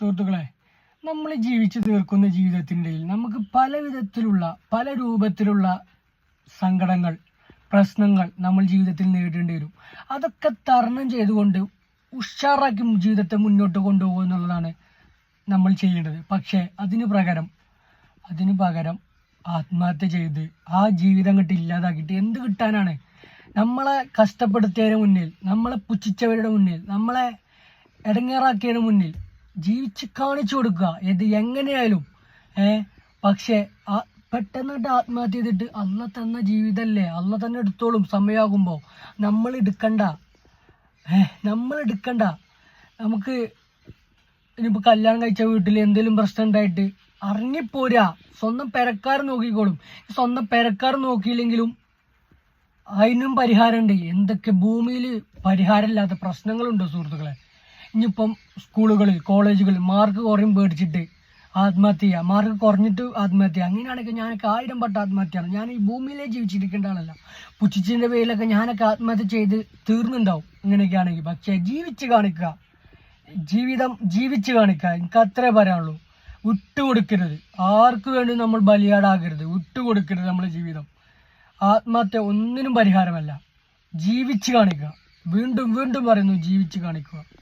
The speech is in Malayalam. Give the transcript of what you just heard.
സുഹൃത്തുക്കളെ നമ്മൾ ജീവിച്ചു തീർക്കുന്ന ജീവിതത്തിന്റെ നമുക്ക് പല വിധത്തിലുള്ള പല രൂപത്തിലുള്ള സങ്കടങ്ങൾ പ്രശ്നങ്ങൾ നമ്മൾ ജീവിതത്തിൽ നേരിടേണ്ടി വരും. അതൊക്കെ തരണം ചെയ്തുകൊണ്ട് ഉഷാറാക്കി ജീവിതത്തെ മുന്നോട്ട് കൊണ്ടുപോകുക എന്നുള്ളതാണ് നമ്മൾ ചെയ്യേണ്ടത്. പക്ഷേ അതിന് പകരം അതിന് പകരം ആത്മഹത്യ ചെയ്ത് ആ ജീവിതം കിട്ടി ഇല്ലാതാക്കിയിട്ട് എന്ത് കിട്ടാനാണ്? നമ്മളെ കഷ്ടപ്പെടുത്തിയതിന് മുന്നിൽ നമ്മളെ പുച്ഛിച്ചവരുടെ മുന്നിൽ നമ്മളെ ഇടങ്ങേറാക്കിയതിന് മുന്നിൽ ജീവിച്ച് കാണിച്ചു കൊടുക്കുക. ഇത് എങ്ങനെയായാലും. ഏ പക്ഷേ ആ പെട്ടെന്നിട്ട് ആത്മഹത്യ ചെയ്തിട്ട് അല്ല തന്ന ജീവിതമല്ലേ അല്ല തന്നെ എടുത്തോളും സമയമാകുമ്പോൾ നമ്മൾ എടുക്കണ്ട. നമ്മൾ എടുക്കണ്ട. നമുക്ക് ഇനിയിപ്പോൾ കല്യാണം കഴിച്ച വീട്ടിൽ എന്തെങ്കിലും പ്രശ്നം ഉണ്ടായിട്ട് അറിഞ്ഞിപ്പോരാ സ്വന്തം പെരക്കാർ നോക്കിക്കോളും. സ്വന്തം പെരക്കാർ നോക്കിയില്ലെങ്കിലും അതിനും പരിഹാരമുണ്ട്. എന്തൊക്കെ ഭൂമിയിൽ പരിഹാരമില്ലാത്ത പ്രശ്നങ്ങളുണ്ടോ സുഹൃത്തുക്കളെ? ഇനിയിപ്പം സ്കൂളുകളിൽ കോളേജുകളിൽ മാർക്ക് കുറയും പേടിച്ചിട്ട് ആത്മഹത്യ ചെയ്യുക മാർക്ക് കുറഞ്ഞിട്ട് ആത്മഹത്യ. അങ്ങനെയാണെങ്കിൽ ഞാനൊക്കെ ആയിരം പട്ട ആത്മഹത്യയാണ്. ഞാൻ ഈ ഭൂമിയിലേ ജീവിച്ചിരിക്കേണ്ട ആളല്ല. പുച്ഛിച്ചിന്റെ പേരിലൊക്കെ ഞാനൊക്കെ ആത്മഹത്യ ചെയ്ത് തീർന്നുണ്ടാവും. ഇങ്ങനെയൊക്കെ ആണെങ്കിൽ പക്ഷേ ജീവിച്ച് കാണിക്കുക. ജീവിതം ജീവിച്ച് കാണിക്കുക. എനിക്ക് അത്രേ പറയാനുള്ളൂ. വിട്ടുകൊടുക്കരുത്. ആർക്ക് വേണ്ടി നമ്മൾ ബലിയാടാകരുത്? വിട്ടുകൊടുക്കരുത് നമ്മുടെ ജീവിതം. ആത്മഹത്യ ഒന്നിനും പരിഹാരമല്ല. ജീവിച്ച് കാണിക്കുക. വീണ്ടും വീണ്ടും പറയുന്നു ജീവിച്ച് കാണിക്കുക.